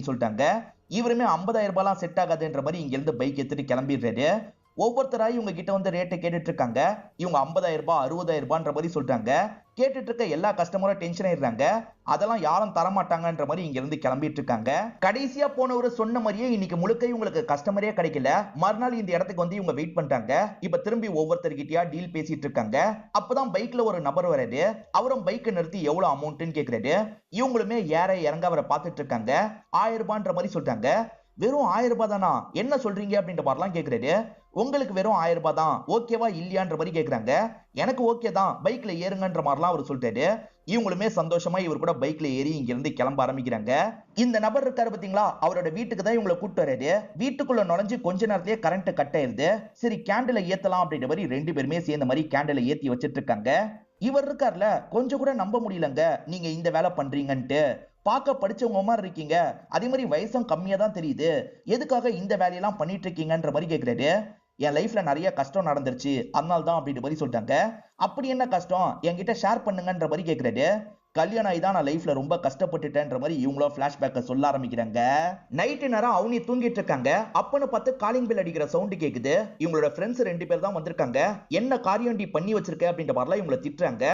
சொல்லிட்டாங்க. இவருமே ஐம்பதாயிரம் ரூபாய்லாம் செட் ஆகாதுன்ற மாதிரி இங்க இருந்து பைக் எடுத்துட்டு கிளம்பிடுறாரு. ஒவ்வொருத்தரா இவங்க கிட்ட வந்து ரேட்டை கேட்டுட்டு இருக்காங்க இவங்க ஐம்பதாயிரம் ரூபாய் அறுபதாயிரம் ரூபான்ற மாதிரி சொல்றாங்க கேட்டுட்டு இருக்க எல்லா கஸ்டமரும் டென்ஷன் ஆயிடுறாங்க. அதெல்லாம் யாரும் தர மாட்டாங்கன்ற மாதிரி இங்க இருந்து கிளம்பிட்டு இருக்காங்க கடைசியா போனவர் சொன்ன மாதிரியே இன்னைக்கு முழுக்க இவங்களுக்கு கஸ்டமரே கிடைக்கல. மறுநாள் இந்த இடத்துக்கு வந்து இவங்க வெயிட் பண்றாங்க இப்ப திரும்பி ஒவ்வொருத்தர்கிட்டயா டீல் பேசிட்டு இருக்காங்க அப்பதான் பைக்ல ஒரு நபர் வராரு அவரும் பைக்கை நிறுத்தி எவ்வளவு அமௌண்ட்னு கேக்குறாரு. இவங்களுமே ஏற இறங்க அவரை பார்த்துட்டு இருக்காங்க ஆயிரம் ரூபான்ற மாதிரி சொல்றாங்க வெறும் ஆயிரம் ரூபாய் தானா? என்ன சொல்றீங்க அப்படின்ற மாதிரிலாம் கேக்குறாரு. உங்களுக்கு வெறும் ஆயிரம் ரூபாய் தான். ஓகேவா இல்லையான்ற மாதிரி கேட்குறாங்க எனக்கு ஓகே தான். பைக்ல ஏறுங்கன்ற மாதிரிலாம் அவர் சொல்லிட்டாரு. இவங்களுமே சந்தோஷமா இவர் கூட பைக்ல ஏறி இங்க இருந்து கிளம்ப ஆரம்பிக்கிறாங்க. இந்த நபர் இருக்காரு பாத்தீங்களா அவரோட வீட்டுக்கு தான் இவங்களை கூட்டு வராரு வீட்டுக்குள்ள நுழைஞ்சு கொஞ்ச நேரத்திலே கரண்ட் கட் ஆயிருது. சரி கேண்டில ஏத்தலாம் அப்படின்ற மாதிரி ரெண்டு பேருமே சேர்ந்த மாதிரி கேண்டில ஏத்தி வச்சிட்டு இருக்காங்க. இவர் இருக்கார்ல கொஞ்சம் கூட நம்ப முடியலங்க. நீங்க இந்த வேலை பண்றீங்கன்ட்டு. பார்க்க படிச்சவங்க மாதிரி இருக்கீங்க. அதே மாதிரி வயசும் கம்மியா தான் தெரியுது. எதுக்காக இந்த வேலையெல்லாம் பண்ணிட்டு இருக்கீங்கன்ற மாதிரி கேக்குறாரு. என் லைஃப்ல நிறைய கஷ்டம் நடந்துருச்சு. அதனால தான் அப்படின்ற மாதிரி சொல்லிட்டாங்க. அப்படி என்ன கஷ்டம்? என்கிட்ட ஷேர் பண்ணுங்கன்ற மாதிரி கேக்குறாரு. கல்யாணம் ஆகி தான் நான் லைஃப்ல ரொம்ப கஷ்டப்பட்டுட்டேன்ற மாதிரி இவங்களும் பிளாஷ்பேக்கை சொல்ல ஆரம்பிக்கிறாங்க. நைட்டு நேரம் அவனி தூங்கிட்டு இருக்காங்க. அப்பன்னு பார்த்து காலிங் பில் அடிக்கிற சவுண்ட் கேக்குது. இவங்களோட ஃப்ரெண்ட்ஸ் ரெண்டு பேர் தான் வந்திருக்காங்க. என்ன காரியம் பண்ணி வச்சிருக்க அப்படின்ற மாதிரிலாம் இவங்களை திட்டுறாங்க.